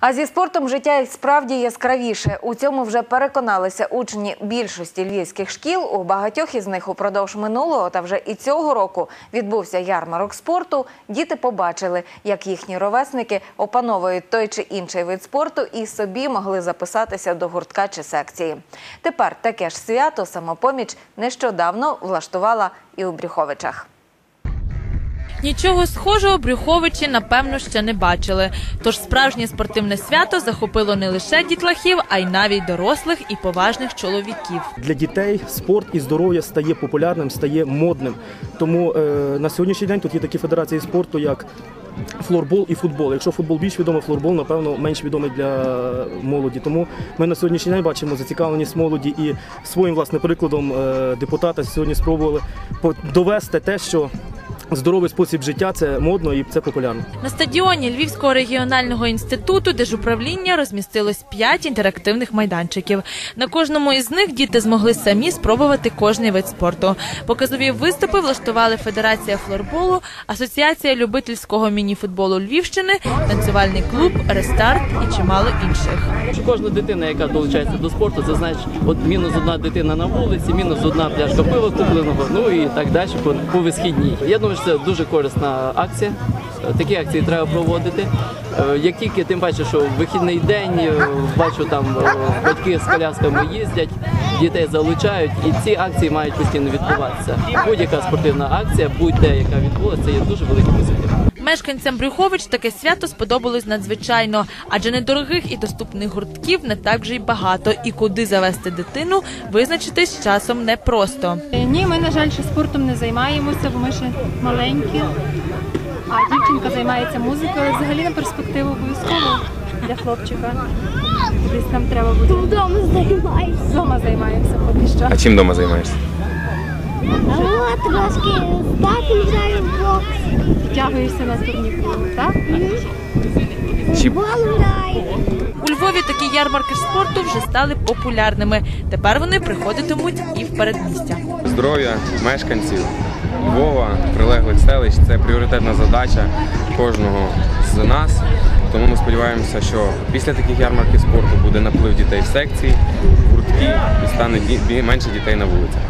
А зі спортом життя і справді яскравіше. У цьому вже переконалися учні більшості львівських шкіл. У багатьох із них упродовж минулого та вже і цього року відбувся ярмарок спорту. Діти побачили, як їхні ровесники опановують той чи інший вид спорту і собі могли записатися до гуртка чи секції. Тепер таке ж свято самопоміч нещодавно влаштувала і у Брюховичах. Нічого схожого Брюховичі, напевно, ще не бачили. Тож справжнє спортивне свято захопило не лише дітлахів, а й навіть дорослих і поважних чоловіків. Для дітей спорт і здоров'я стає популярним, стає модним. Тому е, на сьогоднішній день тут є такі федерації спорту, як флорбол і футбол. Якщо футбол більш відомий, флорбол, напевно, менш відомий для молоді. Тому ми на сьогоднішній день бачимо зацікавленість молоді і своїм власне прикладом е, депутата сьогодні спробували довести те, що здоровий спосіб життя це модно і це популярно. На стадіоні Львівського регіонального інституту держуправління розмістилось п'ять інтерактивних майданчиків. На кожному із них діти змогли самі спробувати кожний вид спорту. Показові виступи влаштували Федерація флорболу, Асоціація любительського мініфутболу Львівщини, танцювальний клуб Рестарт і чимало інших. Кожна дитина, яка долучається до спорту, це значить, от мінус одна дитина на вулиці, мінус одна пляшка пива купленого, ну і так далі по, по висхідній. Я думаю, що це дуже корисна акція. Е, Такі акції треба проводити. Е, Як тільки тим паче, що вихідний день е, бачу там батьки з колясками їздять, дітей залучають, і ці акції мають постійно відбуватися. Будь-яка спортивна акція, будь-де яка відбулася, є дуже великий позитив. Мешканцям Брюхович таке свято сподобалось надзвичайно, адже недорогих і доступних гуртків не так вже й багато. І куди завести дитину, визначитись часом непросто. Е, Ні, ми, на жаль, ще спортом не займаємося, бо ми ще маленькі. А дівчинка займається музикою, взагалі на перспективу обов'язково для хлопчика. Десь нам треба буде. Вдома займаюся. Вдома займаємося поки що. А чим вдома займаєшся? От трошки з татом граю в бокс. Втягуєшся на турніку, так? Чи У Львові такі ярмарки спорту вже стали популярними. Тепер вони приходитимуть і в передмістя. здоров'я мешканців Львова, прилеглих селищ це пріоритетна задача кожного з нас. Тому ми сподіваємося, що після таких ярмарків спорту буде наплив дітей в секції, в гуртки і стане менше дітей на вулицях.